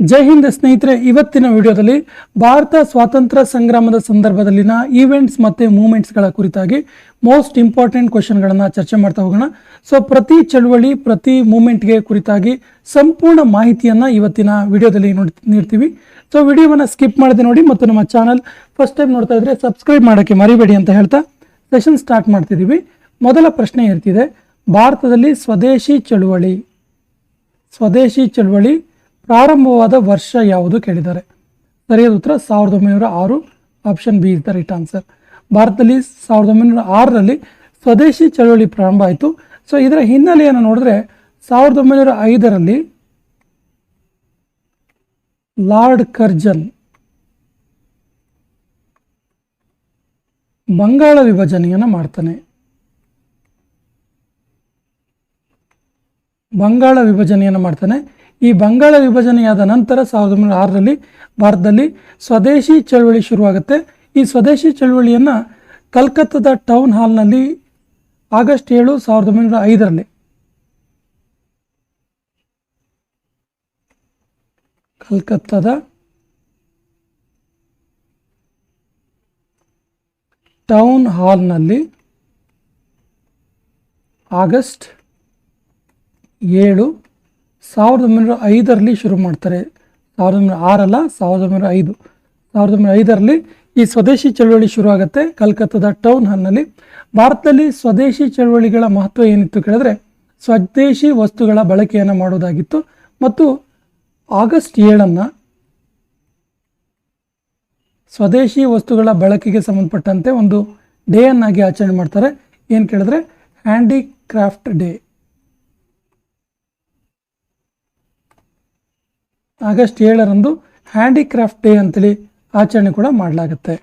ಜೈ ಹಿಂದ್ ಸ್ನೇಹಿತರೆ, ಇವತ್ತಿನ ವಿಡಿಯೋದಲ್ಲಿ ಭಾರತ ಸ್ವಾತಂತ್ರ್ಯ ಸಂಗ್ರಾಮದ ಸಂದರ್ಭದಲ್ಲಿನ ಈವೆಂಟ್ಸ್ ಮತ್ತು ಮೂಮೆಂಟ್ಸ್ಗಳ ಕುರಿತಾಗಿ ಮೋಸ್ಟ್ ಇಂಪಾರ್ಟೆಂಟ್ ಕ್ವಶನ್ಗಳನ್ನು ಚರ್ಚೆ ಮಾಡ್ತಾ ಹೋಗೋಣ. ಸೊ ಪ್ರತಿ ಚಳುವಳಿ, ಪ್ರತಿ ಮೂಮೆಂಟ್ಗೆ ಕುರಿತಾಗಿ ಸಂಪೂರ್ಣ ಮಾಹಿತಿಯನ್ನು ಇವತ್ತಿನ ವಿಡಿಯೋದಲ್ಲಿ ನೋಡಿ, ನೀಡ್ತೀವಿ. ಸೊ ವಿಡಿಯೋವನ್ನು ಸ್ಕಿಪ್ ಮಾಡದೆ ನೋಡಿ ಮತ್ತು ನಮ್ಮ ಚಾನಲ್ ಫಸ್ಟ್ ಟೈಮ್ ನೋಡ್ತಾ ಇದ್ರೆ ಸಬ್ಸ್ಕ್ರೈಬ್ ಮಾಡೋಕ್ಕೆ ಮರಿಬೇಡಿ ಅಂತ ಹೇಳ್ತಾ ಸೆಷನ್ ಸ್ಟಾರ್ಟ್ ಮಾಡ್ತಿದ್ದೀವಿ. ಮೊದಲ ಪ್ರಶ್ನೆ ಇರ್ತಿದೆ ಭಾರತದಲ್ಲಿ ಸ್ವದೇಶಿ ಚಳುವಳಿ, ಸ್ವದೇಶಿ ಚಳವಳಿ ಪ್ರಾರಂಭವಾದ ವರ್ಷ ಯಾವುದು ಕೇಳಿದ್ದಾರೆ ಸರಿಯಾದ ಉತ್ತರ ಸಾವಿರದ ಒಂಬೈನೂರ ಆರು. Option B is the right answer ಭಾರತದಲ್ಲಿ ಸಾವಿರದ ಒಂಬೈನೂರ ಆರರಲ್ಲಿ ಸ್ವದೇಶಿ ಚಳವಳಿ ಪ್ರಾರಂಭ ಆಯಿತು. ಸೊ ಇದರ ಹಿನ್ನೆಲೆಯನ್ನು ನೋಡಿದ್ರೆ ಸಾವಿರದ ಒಂಬೈನೂರ ಐದರಲ್ಲಿ ಲಾರ್ಡ್ ಕರ್ಜನ್ ಬಂಗಾಳ ವಿಭಜನೆಯನ್ನು ಮಾಡ್ತಾನೆ. ಬಂಗಾಳ ವಿಭಜನೆಯನ್ನು ಮಾಡ್ತಾನೆ. ಈ ಬಂಗಾಳ ವಿಭಜನೆಯಾದ ನಂತರ ಸಾವಿರದ ಒಂಬೈನೂರ ಆರರಲ್ಲಿ ಭಾರತದಲ್ಲಿ ಸ್ವದೇಶಿ ಚಳವಳಿ ಶುರುವಾಗುತ್ತೆ. ಈ ಸ್ವದೇಶಿ ಚಳವಳಿಯನ್ನು ಕಲ್ಕತ್ತಾದ ಟೌನ್ ಹಾಲ್ನಲ್ಲಿ ಆಗಸ್ಟ್ ಏಳು, ಸಾವಿರದ ಒಂಬೈನೂರ ಐದರಲ್ಲಿ. ಕಲ್ಕತ್ತಾದ ಟೌನ್ ಹಾಲ್ನಲ್ಲಿ ಆಗಸ್ಟ್ ಏಳು ಸಾವಿರದ ಒಂಬೈನೂರ ಐದರಲ್ಲಿ ಶುರು ಮಾಡ್ತಾರೆ. ಸಾವಿರದ ಒಂಬೈನೂರ ಆರಲ್ಲ, ಸಾವಿರದ ಒಂಬೈನೂರ ಐದು. ಸಾವಿರದ ಒಂಬೈನೂರ ಐದರಲ್ಲಿ ಈ ಸ್ವದೇಶಿ ಚಳವಳಿ ಶುರು ಆಗುತ್ತೆ ಕಲ್ಕತ್ತಾದ ಟೌನ್ ಹಾಲ್ನಲ್ಲಿ. ಭಾರತದಲ್ಲಿ ಸ್ವದೇಶಿ ಚಳವಳಿಗಳ ಮಹತ್ವ ಏನಿತ್ತು ಕೇಳಿದ್ರೆ, ಸ್ವದೇಶಿ ವಸ್ತುಗಳ ಬಳಕೆಯನ್ನು ಮಾಡೋದಾಗಿತ್ತು ಮತ್ತು ಆಗಸ್ಟ್ ಏಳನ್ನು ಸ್ವದೇಶಿ ವಸ್ತುಗಳ ಬಳಕೆಗೆ ಸಂಬಂಧಪಟ್ಟಂತೆ ಒಂದು ಡೇಯನ್ನಾಗಿ ಆಚರಣೆ ಮಾಡ್ತಾರೆ. ಏನು ಕೇಳಿದ್ರೆ ಹ್ಯಾಂಡಿಕ್ರಾಫ್ಟ್ ಡೇ. ಆಗಸ್ಟ್ ಏಳರಂದು ಹ್ಯಾಂಡಿಕ್ರಾಫ್ಟ್ ಡೇ ಅಂತೇಳಿ ಆಚರಣೆ ಕೂಡ ಮಾಡಲಾಗುತ್ತೆ.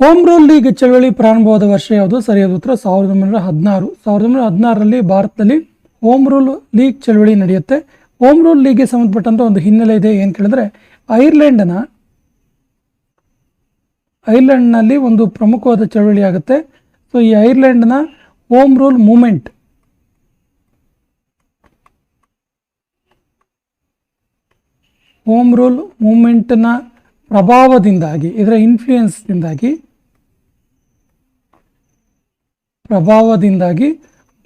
ಹೋಮ್ ರೂಲ್ ಲೀಗ್ ಚಳವಳಿ ಪ್ರಾರಂಭವಾದ ವರ್ಷ ಯಾವುದು? ಸರಿಯಾದ ಉತ್ತರ ಸಾವಿರದ ಒಂಬೈನೂರ ಹದಿನಾರು. ಸಾವಿರದ ಒಂಬೈನೂರ ಹದಿನಾರರಲ್ಲಿ ಭಾರತದಲ್ಲಿ ಹೋಮ್ ರೂಲ್ ಲೀಗ್ ಚಳವಳಿ ನಡೆಯುತ್ತೆ. ಹೋಮ್ ರೂಲ್ ಲೀಗ್ಗೆ ಸಂಬಂಧಪಟ್ಟಂತ ಒಂದು ಹಿನ್ನೆಲೆ ಇದೆ. ಏನು ಕೇಳಿದ್ರೆ, ಐರ್ಲೆಂಡ್ನ, ಐರ್ಲೆಂಡ್ನಲ್ಲಿ ಒಂದು ಪ್ರಮುಖವಾದ ಚಳವಳಿ ಆಗುತ್ತೆ. ಸೊ ಈ ಐರ್ಲೆಂಡ್ನ home rule movement home rule ಮೂಮೆಂಟ್ನ ಪ್ರಭಾವದಿಂದಾಗಿ, ಇದರ ಇನ್ಫ್ಲೂಯೆನ್ಸ್ದಿಂದಾಗಿ ಪ್ರಭಾವದಿಂದಾಗಿ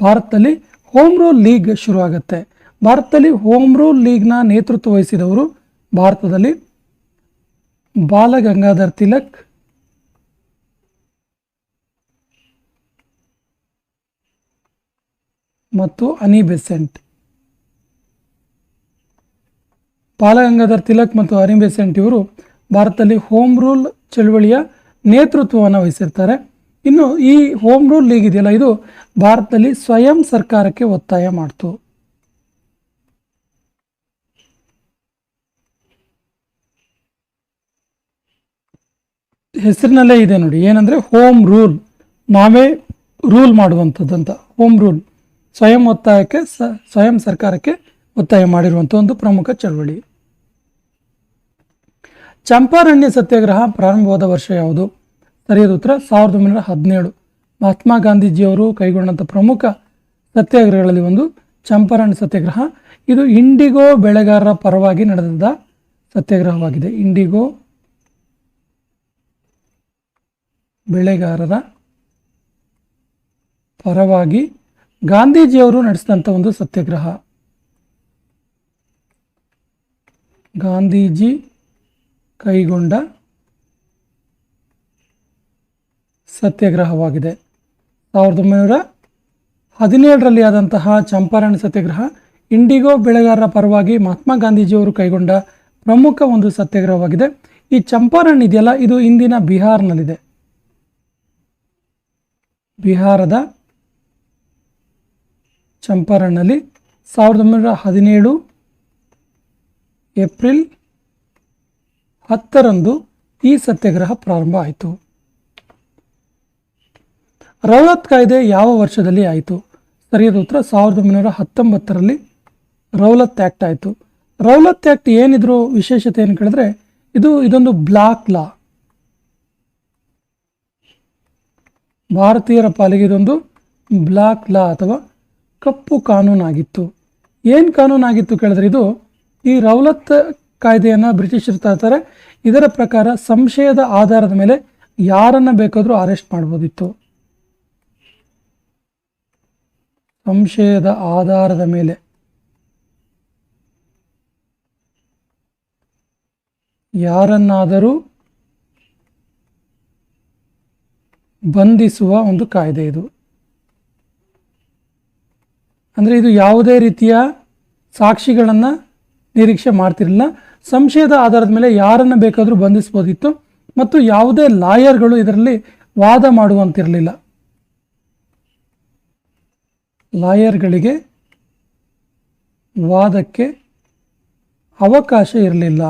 ಭಾರತದಲ್ಲಿ ಹೋಮ್ ರೂಲ್ ಲೀಗ್ ಶುರುವಾಗುತ್ತೆ. ಭಾರತದಲ್ಲಿ ಹೋಮ್ ರೂಲ್ ಲೀಗ್ನ ನೇತೃತ್ವ ವಹಿಸಿದವರು ಭಾರತದಲ್ಲಿ ಬಾಲ ಗಂಗಾಧರ್ ತಿಲಕ್, ಮತ್ತು ಅನಿ ಬೆಸೆಂಟ್. ಬಾಲಗಂಗಾಧರ್ ತಿಲಕ್ ಮತ್ತು ಅರಿಂಬೆ ಬೆಸೆಂಟ್ ಇವರು ಭಾರತದಲ್ಲಿ ಹೋಮ್ ರೂಲ್ ಚಳವಳಿಯ ನೇತೃತ್ವವನ್ನು ವಹಿಸಿರ್ತಾರೆ. ಇನ್ನು ಈ ಹೋಮ್ ರೂಲ್ ಲೀಗ್ ಇದೆಯಲ್ಲ ಇದು ಭಾರತದಲ್ಲಿ ಸ್ವಯಂ ಸರ್ಕಾರಕ್ಕೆ ಒತ್ತಾಯ ಮಾಡ್ತು. ಹೆಸರಿನಲ್ಲೇ ಇದೆ ನೋಡಿ, ಏನಂದ್ರೆ ಹೋಮ್ ರೂಲ್ ನಾವೇ ರೂಲ್ ಮಾಡುವಂಥದ್ದು ಅಂತ ಹೋಮ್ ರೂಲ್ ಸ್ವಯಂ ಒತ್ತಾಯಕ್ಕೆ ಸ್ವಯಂ ಸರ್ಕಾರಕ್ಕೆ ಒತ್ತಾಯ ಮಾಡಿರುವಂಥ ಒಂದು ಪ್ರಮುಖ ಚಳವಳಿ. ಚಂಪಾರಣ್ಯ ಸತ್ಯಾಗ್ರಹ ಪ್ರಾರಂಭವಾದ ವರ್ಷ ಯಾವುದು? ಸರಿಯಾದ ಉತ್ತರ, ಸಾವಿರದ ಒಂಬೈನೂರ ಹದಿನೇಳು. ಮಹಾತ್ಮ ಗಾಂಧೀಜಿಯವರು ಕೈಗೊಂಡಂಥ ಪ್ರಮುಖ ಸತ್ಯಾಗ್ರಹಗಳಲ್ಲಿ ಒಂದು ಚಂಪಾರಣ್ಯ ಸತ್ಯಾಗ್ರಹ. ಇದು ಇಂಡಿಗೋ ಬೆಳೆಗಾರರ ಪರವಾಗಿ ನಡೆದ ಸತ್ಯಾಗ್ರಹವಾಗಿದೆ. ಇಂಡಿಗೋ ಬೆಳೆಗಾರರ ಪರವಾಗಿ ಗಾಂಧೀಜಿಯವರು ನಡೆಸಿದಂಥ ಒಂದು ಸತ್ಯಾಗ್ರಹ. ಗಾಂಧೀಜಿ ಕೈಗೊಂಡ ಸತ್ಯಾಗ್ರಹವಾಗಿದೆ. ಸಾವಿರದ ಒಂಬೈನೂರ ಹದಿನೇಳರಲ್ಲಿ ಆದಂತಹ ಚಂಪಾರಣ ಸತ್ಯಾಗ್ರಹ ಇಂಡಿಗೋ ಬೆಳೆಗಾರರ ಪರವಾಗಿ ಮಹಾತ್ಮ ಗಾಂಧೀಜಿಯವರು ಕೈಗೊಂಡ ಪ್ರಮುಖ ಒಂದು ಸತ್ಯಾಗ್ರಹವಾಗಿದೆ. ಈ ಚಂಪಾರಣ್ ಇದೆಯಲ್ಲ, ಇದು ಇಂದಿನ ಬಿಹಾರ್ನಲ್ಲಿದೆ. ಬಿಹಾರದ ಚಂಪಾರಣ್ನಲ್ಲಿ ಸಾವಿರದ ಒಂಬೈನೂರ ಹದಿನೇಳು ಏಪ್ರಿಲ್ ಹತ್ತರಂದು ಈ ಸತ್ಯಾಗ್ರಹ ಪ್ರಾರಂಭ ಆಯಿತು. ರೌಲತ್ ಕಾಯ್ದೆ ಯಾವ ವರ್ಷದಲ್ಲಿ ಆಯಿತು? ಸರಿಯಾದ ಉತ್ತರ ಸಾವಿರದ ಒಂಬೈನೂರ ಹತ್ತೊಂಬತ್ತರಲ್ಲಿ ರೌಲತ್ ಆ್ಯಕ್ಟ್ ಆಯಿತು. ರೌಲತ್ ಆ್ಯಕ್ಟ್ ಏನಿದ್ರು ವಿಶೇಷತೆ ಏನು ಕೇಳಿದ್ರೆ ಇದು ಇದೊಂದು ಬ್ಲಾಕ್ ಲಾ. ಭಾರತೀಯರ ಪಾಲಿಗೆ ಇದೊಂದು ಬ್ಲಾಕ್ ಲಾ ಅಥವಾ ಕಪ್ಪು ಕಾನೂನಾಗಿತ್ತು. ಏನು ಕಾನೂನಾಗಿತ್ತು ಕೇಳಿದ್ರೆ ಇದು ಈ ರೌಲತ್ ಕಾಯ್ದೆಯನ್ನು ಬ್ರಿಟಿಷರು ತರ್ತಾರೆ. ಇದರ ಪ್ರಕಾರ ಸಂಶಯದ ಆಧಾರದ ಮೇಲೆ ಯಾರನ್ನ ಬೇಕಾದರೂ ಅರೆಸ್ಟ್ ಮಾಡ್ಬೋದಿತ್ತು. ಸಂಶಯದ ಆಧಾರದ ಮೇಲೆ. ಯಾರನ್ನಾದರೂ ಬಂಧಿಸುವ ಒಂದು ಕಾಯ್ದೆ ಇದು. ಅಂದರೆ ಇದು ಯಾವುದೇ ರೀತಿಯ ಸಾಕ್ಷಿಗಳನ್ನು ನಿರೀಕ್ಷೆ ಮಾಡ್ತಿರಲಿಲ್ಲ. ಸಂಶಯದ ಆಧಾರದ ಮೇಲೆ ಯಾರನ್ನು ಬೇಕಾದರೂ ಬಂಧಿಸ್ಬೋದಿತ್ತು ಮತ್ತು ಯಾವುದೇ ಲಾಯರ್ಗಳು ಇದರಲ್ಲಿ ವಾದ ಮಾಡುವಂತಿರಲಿಲ್ಲ. ಲಾಯರ್ಗಳಿಗೆ ವಾದಕ್ಕೆ ಅವಕಾಶ ಇರಲಿಲ್ಲ.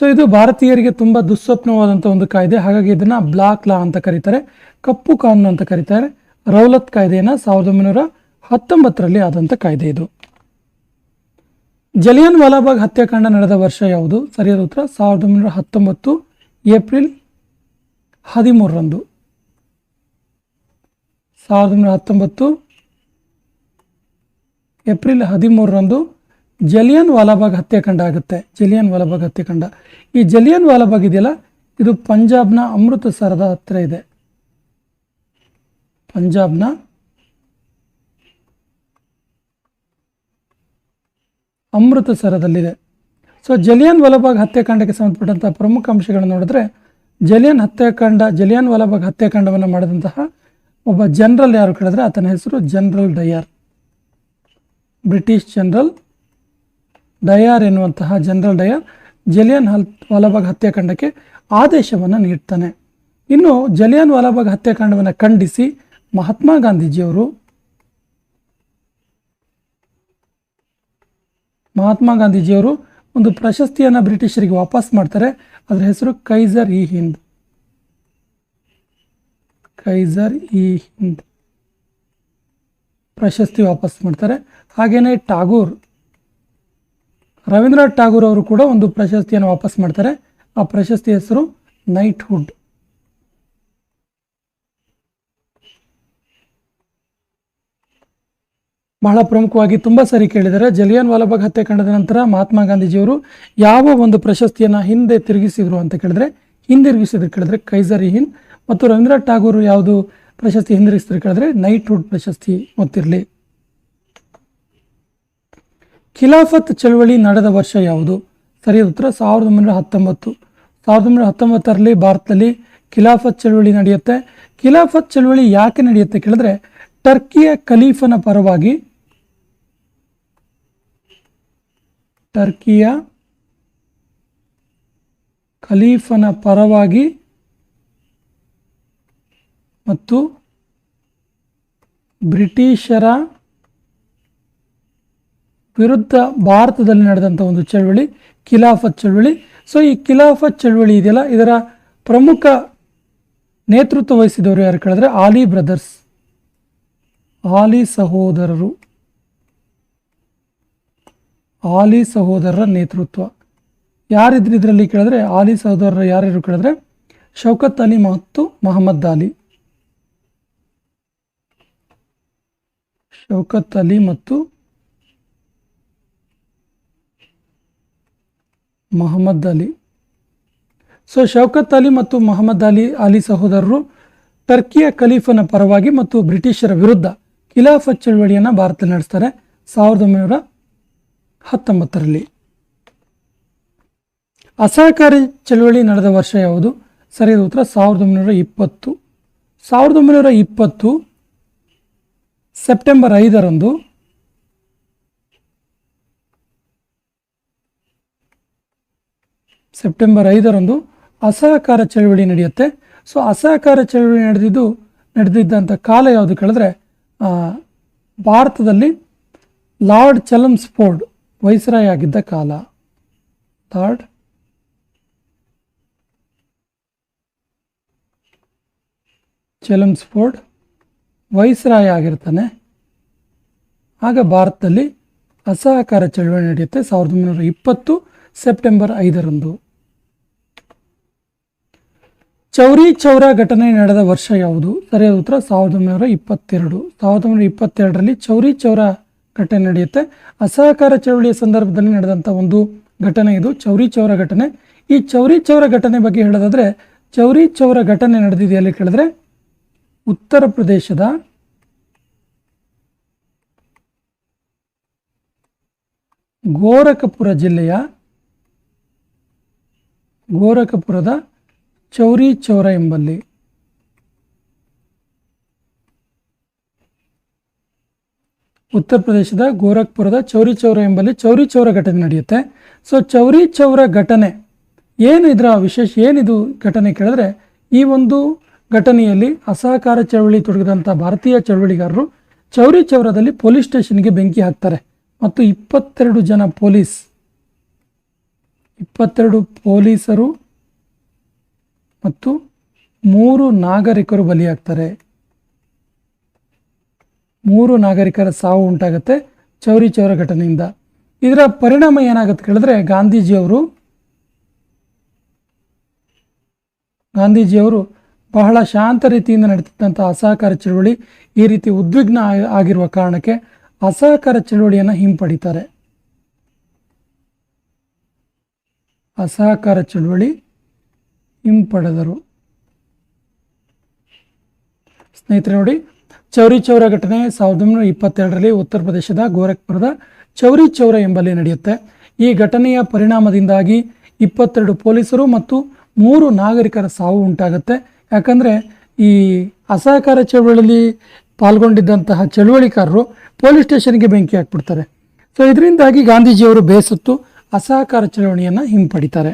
ಸೊ, ಇದು ಭಾರತೀಯರಿಗೆ ತುಂಬ ದುಸ್ವಪ್ನವಾದಂಥ ಒಂದು ಕಾಯ್ದೆ. ಹಾಗಾಗಿ ಇದನ್ನು ಬ್ಲಾಕ್ ಲಾ ಅಂತ ಕರೀತಾರೆ, ಕಪ್ಪು ಕಾನೂನು ಅಂತ ಕರೀತಾರೆ, ರೌಲತ್ ಕಾಯ್ದೆಯನ್ನು ಸಾವಿರದ ಒಂಬೈನೂರ ಹತ್ತೊಂಬತ್ತರಲ್ಲಿ ಆದಂಥ ಕಾಯ್ದೆ ಇದು. ಜಲಿಯನ್ ವಾಲಾಬಾಗ್ ಹತ್ಯಾಕಾಂಡ ನಡೆದ ವರ್ಷ ಯಾವುದು? ಸರಿಯಾದ ಉತ್ತರ, ಸಾವಿರದ ಒಂಬೈನೂರ ಹತ್ತೊಂಬತ್ತು, ಏಪ್ರಿಲ್ ಹದಿಮೂರರಂದು. ಸಾವಿರದ ಒಂಬೈನೂರ ಹತ್ತೊಂಬತ್ತು, ಏಪ್ರಿಲ್ ಹದಿಮೂರರಂದು ಜಲಿಯನ್ ವಾಲಾಬಾಗ್ ಹತ್ಯಾಕಾಂಡ ಆಗುತ್ತೆ. ಜಲಿಯನ್ ವಾಲಾಬಾಗ್ ಹತ್ಯಾಕಾಂಡ. ಈ ಜಲಿಯನ್ ವಾಲಾಬಾಗ್ ಇದೆಯಲ್ಲ? ಇದು ಪಂಜಾಬ್ನ ಅಮೃತಸರದ ಹತ್ತಿರ ಇದೆ. ಪಂಜಾಬ್ನ ಅಮೃತಸರದಲ್ಲಿದೆ. ಸೊ ಜಲಿಯನ್ ವಲಭಾಗ್ ಹತ್ಯಾಕಾಂಡಕ್ಕೆ ಸಂಬಂಧಪಟ್ಟಂತಹ ಪ್ರಮುಖ ಅಂಶಗಳನ್ನು ನೋಡಿದ್ರೆ, ಜಲಿಯನ್ ಹತ್ಯಾಕಾಂಡ ಜಲಿಯನ್ ವಲಭಾಗ್ ಹತ್ಯಾಕಾಂಡವನ್ನು ಮಾಡಿದಂತಹ ಒಬ್ಬ ಜನರಲ್ ಯಾರು ಕೇಳಿದ್ರೆ ಆತನ ಹೆಸರು general Dyer. British general Dyer ಎನ್ನುವಂತಹ general Dyer Jallian Walabagh ಹತ್ಯಾಕಾಂಡಕ್ಕೆ ಆದೇಶವನ್ನು ನೀಡ್ತಾನೆ. ಇನ್ನು ಜಲಿಯನ್ ವಾಲಾಬಾಗ್ ಹತ್ಯಾಕಾಂಡವನ್ನು ಖಂಡಿಸಿ ಮಹಾತ್ಮ ಗಾಂಧೀಜಿಯವರು ಮಹಾತ್ಮ ಗಾಂಧೀಜಿಯವರು ಒಂದು ಪ್ರಶಸ್ತಿಯನ್ನು ಬ್ರಿಟಿಷರಿಗೆ ವಾಪಸ್ ಮಾಡ್ತಾರೆ. ಅದರ ಹೆಸರು ಕೈಸರ್ ಇ ಹಿಂದ್. ಕೈಸರ್ ಇ ಹಿಂದ್. ಪ್ರಶಸ್ತಿ ವಾಪಸ್ ಮಾಡ್ತಾರೆ. ಹಾಗೆಯೇ ಟಾಗೂರ್ ರವೀಂದ್ರನಾಥ್ ಟಾಗೂರ್ ಅವರು ಕೂಡ ಒಂದು ಪ್ರಶಸ್ತಿಯನ್ನು ವಾಪಸ್ ಮಾಡ್ತಾರೆ. ಆ ಪ್ರಶಸ್ತಿ ಹೆಸರು ನೈಟ್ಹುಡ್ ಬಹಳ ಪ್ರಮುಖವಾಗಿ ತುಂಬ ಸರಿ ಕೇಳಿದ್ದಾರೆ ಜಲಿಯನ್ ವಾಲಾಬಾಗ್ ಹತ್ಯಾಕಾಂಡದ ನಂತರ ಮಹಾತ್ಮ ಗಾಂಧೀಜಿಯವರು ಯಾವ ಒಂದು ಪ್ರಶಸ್ತಿಯನ್ನು ಹಿಂದೆ ತಿರುಗಿಸಿದ್ರು ಅಂತ ಕೇಳಿದ್ರೆ, ಹಿಂದಿರುಗಿಸಿದ್ರು ಕೇಳಿದ್ರೆ ಕೈಸರ್ ಹಿಂದ್ ಮತ್ತು ರವೀಂದ್ರ ಟಾಗೂರ್ ಯಾವುದು ಪ್ರಶಸ್ತಿ ಹಿಂದಿರುಗಿಸಿದ್ರು ಕೇಳಿದ್ರೆ ನೈಟ್ಹುಡ್ ಪ್ರಶಸ್ತಿ ಗೊತ್ತಿರಲಿ. ಖಿಲಾಫತ್ ಚಳವಳಿ ನಡೆದ ವರ್ಷ ಯಾವುದು? ಸರಿಯಾದ ಉತ್ತರ ಸಾವಿರದ ಒಂಬೈನೂರ ಹತ್ತೊಂಬತ್ತು. ಸಾವಿರದ ಒಂಬೈನೂರ ಹತ್ತೊಂಬತ್ತರಲ್ಲಿ ಭಾರತದಲ್ಲಿ ಖಿಲಾಫತ್ ಚಳವಳಿ ನಡೆಯುತ್ತೆ. ಖಿಲಾಫತ್ ಚಳವಳಿ ಯಾಕೆ ನಡೆಯುತ್ತೆ ಕೇಳಿದ್ರೆ, ಟರ್ಕಿಯ ಖಲೀಫನ ಪರವಾಗಿ ಟರ್ಕಿಯ ಖಲೀಫನ ಪರವಾಗಿ ಮತ್ತು ಬ್ರಿಟಿಷರ ವಿರುದ್ಧ ಭಾರತದಲ್ಲಿ ನಡೆದಂಥ ಒಂದು ಚಳವಳಿ, ಖಿಲಾಫತ್ ಚಳವಳಿ. ಸೊ ಈ ಖಿಲಾಫತ್ ಚಳವಳಿ ಇದೆಯಲ್ಲ, ಇದರ ಪ್ರಮುಖ ನೇತೃತ್ವ ವಹಿಸಿದವರು ಯಾರು ಕೇಳಿದ್ರೆ, ಆಲಿ ಬ್ರದರ್ಸ್, ಆಲಿ ಸಹೋದರರು. ಆಲಿ ಸಹೋದರರ ನೇತೃತ್ವ. ಯಾರಿದ್ರು ಇದರಲ್ಲಿ ಕೇಳಿದ್ರೆ, ಆಲಿ ಸಹೋದರರ ಯಾರ್ಯಾರು ಕೇಳಿದ್ರೆ, ಶೌಕತ್ ಅಲಿ ಮತ್ತು ಮೊಹಮ್ಮದ್ ಅಲಿ. ಶೌಕತ್ ಅಲಿ ಮತ್ತು ಮೊಹಮ್ಮದ್ ಅಲಿ. ಸೊ ಶೌಕತ್ ಅಲಿ ಮತ್ತು ಮೊಹಮ್ಮದ್ ಅಲಿ ಅಲಿ ಸಹೋದರರು ಟರ್ಕಿಯ ಖಲೀಫನ ಪರವಾಗಿ ಮತ್ತು ಬ್ರಿಟಿಷರ ವಿರುದ್ಧ ಖಿಲಾಫತ್ ಚಳವಳಿಯನ್ನು ಭಾರತದಲ್ಲಿ ನಡೆಸ್ತಾರೆ. ಸಾವಿರದ ಒಂಬೈನೂರ ಹತ್ತೊಂಬತ್ತರಲ್ಲಿ. ಅಸಹಕಾರಿ ಚಳುವಳಿ ನಡೆದ ವರ್ಷ ಯಾವುದು? ಸರಿಯಾದ ಉತ್ತರ, ಸಾವಿರದ ಒಂಬೈನೂರ ಇಪ್ಪತ್ತು. ಸಾವಿರದ ಒಂಬೈನೂರ ಇಪ್ಪತ್ತು ಸೆಪ್ಟೆಂಬರ್ ಐದರಂದು ಸೆಪ್ಟೆಂಬರ್ ಐದರಂದು ಅಸಹಕಾರ ಚಳುವಳಿ ನಡೆಯುತ್ತೆ. ಸೊ, ಅಸಹಕಾರ ಚಳುವಳಿ ನಡೆದಿದ್ದು ನಡೆದಿದ್ದಂಥ ಕಾಲ ಯಾವುದು ಕೇಳಿದ್ರೆ ಭಾರತದಲ್ಲಿ ಲಾರ್ಡ್ ಚಲಮ್ಸ್ಫೋರ್ಡ್ ವೈಸ್ರಾಯ್ ಆಗಿದ್ದ ಕಾಲ. ಥರ್ಡ್. ಚೆಲಮ್ಸ್ಫೋರ್ಡ್ ವೈಸ್ರಾಯ್ ಆಗಿರ್ತಾನೆ. ಆಗ ಭಾರತದಲ್ಲಿ ಅಸಹಕಾರ ಚಳವಳಿ ನಡೆಯುತ್ತೆ ಸಾವಿರದ ಒಂಬೈನೂರ ಇಪ್ಪತ್ತು ಸೆಪ್ಟೆಂಬರ್ ಐದರಂದು. ಚೌರಿ ಚೌರ ಘಟನೆ ನಡೆದ ವರ್ಷ ಯಾವುದು? ಸರಿಯಾದ ಉತ್ತರ ಸಾವಿರದ ಒಂಬೈನೂರ ಇಪ್ಪತ್ತೆರಡು. ಸಾವಿರದ ಒಂಬೈನೂರ ಇಪ್ಪತ್ತೆರಡರಲ್ಲಿ ಚೌರಿ ಚೌರ ಘಟನೆ ನಡೆಯುತ್ತೆ. ಅಸಹಕಾರ ಚಳವಳಿಯ ಸಂದರ್ಭದಲ್ಲಿ ನಡೆದಂಥ ಒಂದು ಘಟನೆ ಇದು, ಚೌರಿ ಚೌರ ಘಟನೆ. ಈ ಚೌರಿ ಚೌರ ಘಟನೆ ಬಗ್ಗೆ ಹೇಳೋದಾದ್ರೆ, ಚೌರಿ ಚೌರ ಘಟನೆ ನಡೆದಿದೆಯಲ್ಲಿ ಕೇಳಿದ್ರೆ, ಉತ್ತರ ಪ್ರದೇಶದ ಗೋರಖಪುರ ಜಿಲ್ಲೆಯ, ಗೋರಖಪುರದ ಚೌರಿ ಚೌರ ಎಂಬಲ್ಲಿ ಉತ್ತರ ಪ್ರದೇಶದ ಗೋರಖ್ಪುರದ ಚೌರಿ ಚೌರ ಎಂಬಲ್ಲಿ ಚೌರಿ ಚೌರ ಘಟನೆ ನಡೆಯುತ್ತೆ. ಸೊ ಚೌರಿ ಚೌರ ಘಟನೆ, ಏನು ಇದರ ವಿಶೇಷ, ಏನಿದು ಘಟನೆ ಕೇಳಿದ್ರೆ, ಈ ಒಂದು ಘಟನೆಯಲ್ಲಿ ಅಸಹಕಾರ ಚಳವಳಿ ತೊಡಗಿದಂಥ ಭಾರತೀಯ ಚಳವಳಿಗಾರರು ಚೌರಿ ಚೌರದಲ್ಲಿ ಪೊಲೀಸ್ ಸ್ಟೇಷನ್ಗೆ ಬೆಂಕಿ ಹಾಕ್ತಾರೆ. ಮತ್ತು ಇಪ್ಪತ್ತೆರಡು ಜನ ಪೊಲೀಸ್, ಇಪ್ಪತ್ತೆರಡು ಪೊಲೀಸರು ಮತ್ತು ಮೂರು ನಾಗರಿಕರು ಬಲಿಯಾಗ್ತಾರೆ. ಮೂರು ನಾಗರಿಕರ ಸಾವು ಉಂಟಾಗುತ್ತೆ ಚೌರಿ ಚೌರ ಘಟನೆಯಿಂದ. ಇದರ ಪರಿಣಾಮ ಏನಾಗುತ್ತೆ ಕೇಳಿದ್ರೆ ಗಾಂಧೀಜಿಯವರು ಗಾಂಧೀಜಿಯವರು ಬಹಳ ಶಾಂತ ರೀತಿಯಿಂದ ನಡೀತಿದ್ದಂಥ ಅಸಹಕಾರ ಚಳುವಳಿ ಈ ರೀತಿ ಉದ್ವಿಗ್ನ ಆಗಿರುವ ಕಾರಣಕ್ಕೆ ಅಸಹಕಾರ ಚಳವಳಿಯನ್ನು ಹಿಂಪಡಿತಾರೆ. ಅಸಹಕಾರ ಚಳುವಳಿ ಹಿಂಪಡೆದರು. ಸ್ನೇಹಿತರೆ ನೋಡಿ ಚೌರಿ ಚೌರ ಘಟನೆ ಸಾವಿರದ ಒಂಬೈನೂರ ಇಪ್ಪತ್ತೆರಡರಲ್ಲಿ ಉತ್ತರ ಪ್ರದೇಶದ ಗೋರಖ್ಪುರದ ಚೌರಿ ಚೌರ ಎಂಬಲ್ಲಿ ನಡೆಯುತ್ತೆ. ಈ ಘಟನೆಯ ಪರಿಣಾಮದಿಂದಾಗಿ ಇಪ್ಪತ್ತೆರಡು ಪೊಲೀಸರು ಮತ್ತು ಮೂರು ನಾಗರಿಕರ ಸಾವು ಉಂಟಾಗುತ್ತೆ. ಯಾಕಂದರೆ ಈ ಅಸಹಕಾರ ಚಳವಳಿಯಲ್ಲಿ ಪಾಲ್ಗೊಂಡಿದ್ದಂತಹ ಚಳುವಳಿಕಾರರು ಪೊಲೀಸ್ ಸ್ಟೇಷನ್ಗೆ ಬೆಂಕಿ ಹಾಕ್ಬಿಡ್ತಾರೆ. ಸೊ ಇದರಿಂದಾಗಿ ಗಾಂಧೀಜಿಯವರು ಬೇಸತ್ತು ಅಸಹಕಾರ ಚಳವಳಿಯನ್ನು ಹಿಂಪಡಿತಾರೆ.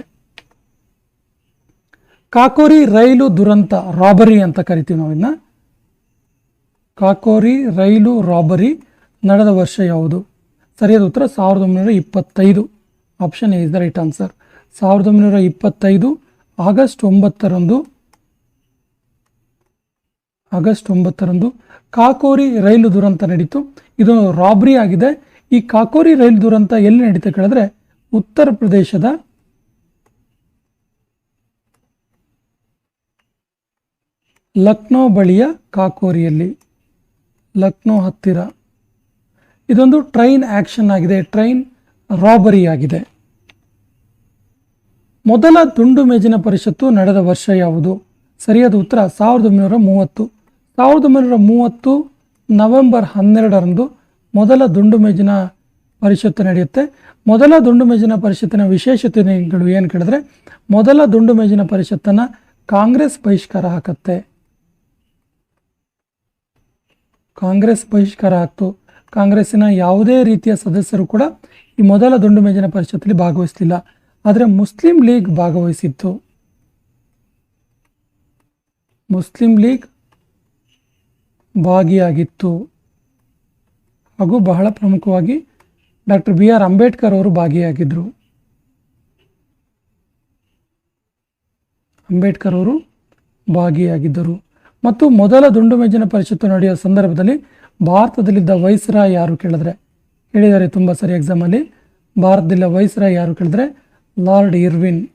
ಕಾಕೋರಿ ರೈಲು ದುರಂತ, ರಾಬರಿ ಅಂತ ಕರಿತೀವಿ ನಾವು ಇದನ್ನ ಕಾಕೋರಿ ರೈಲು ರಾಬರಿ ನಡೆದ ವರ್ಷ ಯಾವುದು? ಸರಿಯಾದ ಉತ್ತರ ಸಾವಿರದ ಒಂಬೈನೂರ ಇಪ್ಪತ್ತೈದು. Option is the right answer ಸಾವಿರದ ಒಂಬೈನೂರ ಇಪ್ಪತ್ತೈದು, ಆಗಸ್ಟ್ ಒಂಬತ್ತರಂದು ಆಗಸ್ಟ್ ಒಂಬತ್ತರಂದು ಕಾಕೋರಿ ರೈಲು ದುರಂತ ನಡೀತು. ಇದು ರಾಬ್ರಿ ಆಗಿದೆ. ಈ ಕಾಕೋರಿ ರೈಲು ದುರಂತ ಎಲ್ಲಿ ನಡೀತು ಕೇಳಿದ್ರೆ ಉತ್ತರ ಪ್ರದೇಶದ ಲಕ್ನೋ ಬಳಿಯ ಕಾಕೋರಿಯಲ್ಲಿ. ಲಕ್ನೋ ಹತ್ತಿರ. ಇದೊಂದು ಟ್ರೈನ್ ಆಕ್ಷನ್ ಆಗಿದೆ. ಟ್ರೈನ್ ರಾಬರಿ ಆಗಿದೆ. ಮೊದಲ ದುಂಡು ಮೇಜಿನ ಪರಿಷತ್ತು ನಡೆದ ವರ್ಷ ಯಾವುದು? ಸರಿಯಾದ ಉತ್ತರ ಸಾವಿರದ ಒಂಬೈನೂರ ಮೂವತ್ತು. ಸಾವಿರದ ಒಂಬೈನೂರ ಮೂವತ್ತು ನವೆಂಬರ್ ಹನ್ನೆರಡರಂದು ಮೊದಲ ದುಂಡು ಮೇಜಿನ ಪರಿಷತ್ತು ನಡೆಯುತ್ತೆ. ಮೊದಲ ದುಂಡು ಮೇಜಿನ ಪರಿಷತ್ತಿನ ವಿಶೇಷತೆಗಳು ಏನು ಕೇಳಿದ್ರೆ, ಮೊದಲ ದುಂಡು ಮೇಜಿನ ಪರಿಷತ್ತನ್ನು ಕಾಂಗ್ರೆಸ್ ಬಹಿಷ್ಕಾರ ಹಾಕತ್ತೆ. ಕಾಂಗ್ರೆಸ್ ಬಹಿಷ್ಕಾರ ಆಗ್ತು. ಕಾಂಗ್ರೆಸ್ಸಿನ ಯಾವುದೇ ರೀತಿಯ ಸದಸ್ಯರು ಕೂಡ ಈ ಮೊದಲ ದುಂಡು ಮೇಜಿನ ಪರಿಷತ್ತಲ್ಲಿ ಭಾಗವಹಿಸಲಿಲ್ಲ. ಆದರೆ ಮುಸ್ಲಿಂ ಲೀಗ್ ಭಾಗವಹಿಸಿತ್ತು. ಮುಸ್ಲಿಂ ಲೀಗ್ ಭಾಗಿಯಾಗಿತ್ತು. ಹಾಗೂ ಬಹಳ ಪ್ರಮುಖವಾಗಿ ಡಾಕ್ಟರ್ ಬಿ ಆರ್ ಅಂಬೇಡ್ಕರ್ ಅವರು ಭಾಗಿಯಾಗಿದ್ದರು ಅಂಬೇಡ್ಕರ್ ಅವರು ಭಾಗಿಯಾಗಿದ್ದರು. ಮತ್ತು ಮೊದಲ ದುಂಡು ಮೇಜಿನ ಪರಿಷತ್ತು ನಡೆಯುವ ಸಂದರ್ಭದಲ್ಲಿ ಭಾರತದಲ್ಲಿದ್ದ ವೈಸ್ರ ಯಾರು ಕೇಳಿದ್ರೆ? ಹೇಳಿದ್ದಾರೆ ತುಂಬ ಸರಿ ಎಕ್ಸಾಮಲ್ಲಿ ಭಾರತದಲ್ಲಿದ್ದ ವೈಸ್ರ ಯಾರು ಕೇಳಿದ್ರೆ? Lord Irwin.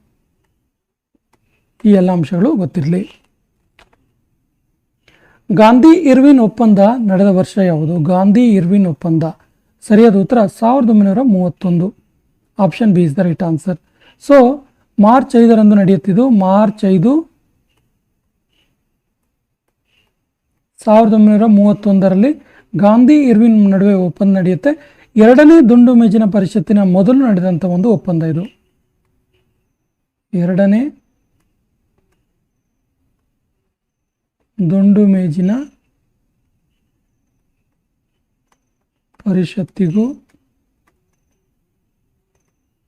ಈ ಎಲ್ಲ ಅಂಶಗಳು ಗೊತ್ತಿರಲಿ. ಗಾಂಧಿ ಇರ್ವಿನ್ ಒಪ್ಪಂದ ನಡೆದ ವರ್ಷ ಯಾವುದು? ಗಾಂಧಿ ಇರ್ವಿನ್ ಒಪ್ಪಂದ. ಸರಿಯಾದ ಉತ್ತರ ಸಾವಿರದ ಒಂಬೈನೂರ ಮೂವತ್ತೊಂದು. Option B is the right answer so March ಐದರಂದು ನಡೆಯುತ್ತಿದ್ದು ಮಾರ್ಚ್ ಐದು ಸಾವಿರದ ಒಂಬೈನೂರ ಮೂವತ್ತೊಂದರಲ್ಲಿ ಗಾಂಧಿ ಇರ್ವಿನ್ ನಡುವೆ ಒಪ್ಪಂದ ನಡೆಯುತ್ತೆ. ಎರಡನೇ ದುಂಡು ಮೇಜಿನ ಪರಿಷತ್ತಿನ ಮೊದಲು ನಡೆದಂಥ ಒಂದು ಒಪ್ಪಂದ ಇದು. ಎರಡನೇ ದುಂಡು ಮೇಜಿನ ಪರಿಷತ್ತಿಗೂ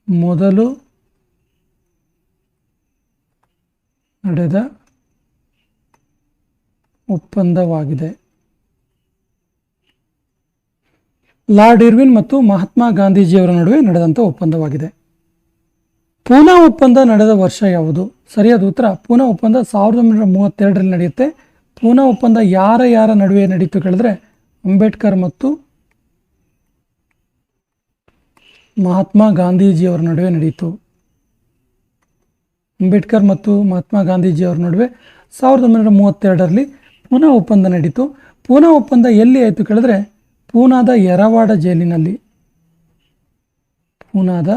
ಮೊದಲು ನಡೆದ ಒಪ್ಪಂದವಾಗಿದೆ. ಲಾರ್ಡ್ ಇರ್ವಿನ್ ಮತ್ತು ಮಹಾತ್ಮ ಗಾಂಧೀಜಿಯವರ ನಡುವೆ ನಡೆದಂಥ ಒಪ್ಪಂದವಾಗಿದೆ. ಪೂನಾ ಒಪ್ಪಂದ ನಡೆದ ವರ್ಷ ಯಾವುದು? ಸರಿಯಾದ ಉತ್ತರ, ಪೂನಾ ಒಪ್ಪಂದ ಸಾವಿರದ ಒಂಬೈನೂರ ಮೂವತ್ತೆರಡರಲ್ಲಿ ನಡೆಯುತ್ತೆ. ಪೂನಾ ಒಪ್ಪಂದ ಯಾರ ಯಾರ ನಡುವೆ ನಡೀತು ಕೇಳಿದ್ರೆ ಅಂಬೇಡ್ಕರ್ ಮತ್ತು ಮಹಾತ್ಮ ಗಾಂಧೀಜಿಯವರ ನಡುವೆ ನಡೆಯಿತು ಅಂಬೇಡ್ಕರ್ ಮತ್ತು ಮಹಾತ್ಮ ಗಾಂಧೀಜಿಯವರ ನಡುವೆ ಸಾವಿರದ ಒಂಬೈನೂರ ಮೂವತ್ತೆರಡರಲ್ಲಿ ಪೂನಾ ಒಪ್ಪಂದ ನಡೀತು. ಪೂನಾ ಒಪ್ಪಂದ ಎಲ್ಲಿ ಆಯಿತು ಕೇಳಿದ್ರೆ ಪೂನಾದ ಯರವಾಡ ಜೈಲಿನಲ್ಲಿ. ಪೂನಾದ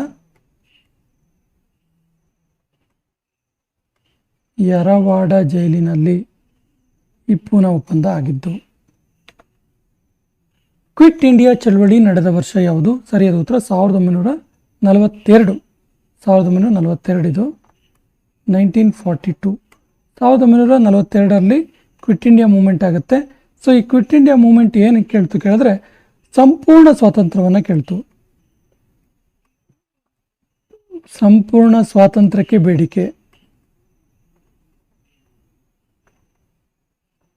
ಯರವಾಡ ಜೈಲಿನಲ್ಲಿ ಈ ಪೂನಾ ಒಪ್ಪಂದ ಆಗಿದ್ದು. ಕ್ವಿಟ್ ಇಂಡಿಯಾ ಚಳವಳಿ ನಡೆದ ವರ್ಷ ಯಾವುದು? ಸರಿಯಾದ ಉತ್ತರ ಸಾವಿರದ ಒಂಬೈನೂರ ನಲವತ್ತೆರಡು. ಸಾವಿರದ ಒಂಬೈನೂರ ನಲವತ್ತೆರಡು ಇದು. Nineteen forty two. ಸಾವಿರದ ಒಂಬೈನೂರ ನಲವತ್ತೆರಡರಲ್ಲಿ ಕ್ವಿಟ್ ಇಂಡಿಯಾ ಮೂಮೆಂಟ್ ಆಗುತ್ತೆ. ಸೊ ಈ ಕ್ವಿಟ್ ಇಂಡಿಯಾ ಮೂಮೆಂಟ್ ಏನಕ್ಕೆ ಕೇಳ್ತು ಕೇಳಿದ್ರೆ ಸಂಪೂರ್ಣ ಸ್ವಾತಂತ್ರ್ಯವನ್ನು ಕೇಳ್ತು. ಸಂಪೂರ್ಣ ಸ್ವಾತಂತ್ರ್ಯಕ್ಕೆ ಬೇಡಿಕೆ.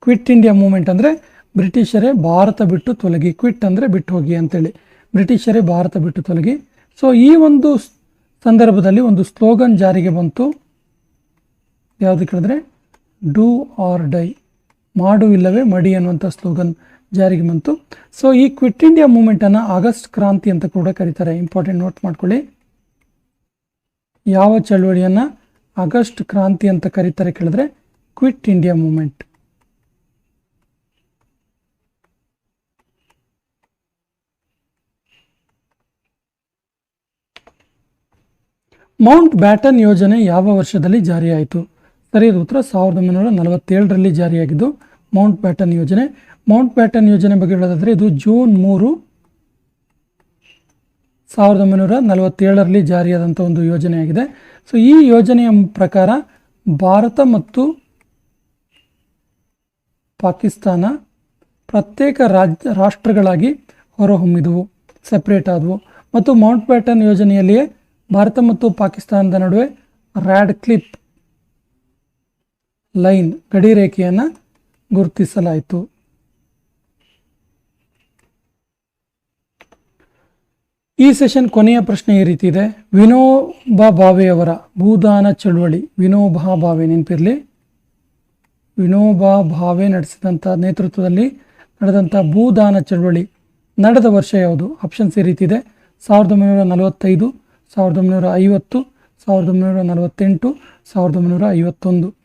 ಕ್ವಿಟ್ ಇಂಡಿಯಾ ಮೂಮೆಂಟ್ ಅಂದರೆ ಬ್ರಿಟಿಷರೇ ಭಾರತ ಬಿಟ್ಟು ತೊಲಗಿ, ಕ್ವಿಟ್ ಅಂದರೆ ಬಿಟ್ಟು ಹೋಗಿ ಅಂತೇಳಿ. ಬ್ರಿಟಿಷರೇ ಭಾರತ ಬಿಟ್ಟು ತೊಲಗಿ. ಸೊ ಈ ಒಂದು ಸಂದರ್ಭದಲ್ಲಿ ಒಂದು ಸ್ಲೋಗನ್ ಜಾರಿಗೆ ಬಂತು. ಯಾವುದು ಕೇಳಿದ್ರೆ? ಡೂ ಆರ್ ಡೈ ಮಾಡು ಇಲ್ಲವೇ ಮಡಿ ಅನ್ನುವಂಥ ಸ್ಲೋಗನ್ ಜಾರಿಗೆ ಬಂತು. ಸೊ ಈ ಕ್ವಿಟ್ ಇಂಡಿಯಾ ಮೂಮೆಂಟನ್ನು ಆಗಸ್ಟ್ ಕ್ರಾಂತಿ ಅಂತ ಕೂಡ ಕರೀತಾರೆ. ಇಂಪಾರ್ಟೆಂಟ್ ನೋಟ್ ಮಾಡ್ಕೊಳ್ಳಿ. ಯಾವ ಚಳವಳಿಯನ್ನು ಆಗಸ್ಟ್ ಕ್ರಾಂತಿ ಅಂತ ಕರೀತಾರೆ ಕೇಳಿದ್ರೆ, quit India movement. Mountbatten ಯೋಜನೆ ಯಾವ ವರ್ಷದಲ್ಲಿ ಜಾರಿಯಾಯಿತು? ಸರಿಯಾದ ಉತ್ತರ. ಸಾವಿರದ ಒಂಬೈನೂರ ನಲವತ್ತೇಳರಲ್ಲಿ ಜಾರಿಯಾಗಿದ್ದು ಮೌಂಟ್ ಬ್ಯಾಟನ್ ಯೋಜನೆ. ಮೌಂಟ್ ಬ್ಯಾಟನ್ ಯೋಜನೆ ಬಗ್ಗೆ ಹೇಳೋದಾದರೆ ಇದು ಜೂನ್ ಮೂರು ಸಾವಿರದ ಒಂಬೈನೂರ ನಲವತ್ತೇಳರಲ್ಲಿ ಜಾರಿಯಾದಂಥ ಒಂದು ಯೋಜನೆಯಾಗಿದೆ ಸೊ ಈ ಯೋಜನೆಯ ಪ್ರಕಾರ ಭಾರತ ಮತ್ತು ಪಾಕಿಸ್ತಾನ ಪ್ರತ್ಯೇಕ ರಾಜ್ಯ ರಾಷ್ಟ್ರಗಳಾಗಿ ಹೊರಹೊಮ್ಮಿದವು ಸೆಪ್ರೇಟ್ ಆದವು. ಮತ್ತು ಮೌಂಟ್ ಬ್ಯಾಟನ್ ಯೋಜನೆಯಲ್ಲಿಯೇ ಭಾರತ ಮತ್ತು ಪಾಕಿಸ್ತಾನದ ನಡುವೆ ರ್ಯಾಡ್ ಕ್ಲಿಪ್ ಲೈನ್ ಗಡಿರೇಖೆಯನ್ನು ಗುರುತಿಸಲಾಯಿತು. ಈ ಸೆಷನ್ ಕೊನೆಯ ಪ್ರಶ್ನೆ ಈ ರೀತಿ ಇದೆ. ವಿನೋಬ ಭಾವೆಯವರ ಭೂದಾನ ಚಳುವಳಿ. ವಿನೋಬಾ ಭಾವೆ ನೆನಪಿರಲಿ. ವಿನೋಬಾ ಭಾವೆ ನಡೆಸಿದಂಥ ನೇತೃತ್ವದಲ್ಲಿ ನಡೆದಂಥ ಭೂದಾನ ಚಳುವಳಿ ನಡೆದ ವರ್ಷ ಯಾವುದು? ಆಪ್ಷನ್ಸ್ ಈ ರೀತಿ ಇದೆ. ಸಾವಿರದ ಒಂಬೈನೂರ ನಲವತ್ತೈದು, ಸಾವಿರದ ಒಂಬೈನೂರ ಐವತ್ತು, ಸಾವಿರದ ಒಂಬೈನೂರ ನಲವತ್ತೆಂಟು, ಸಾವಿರದ ಒಂಬೈನೂರ ಐವತ್ತೊಂದು.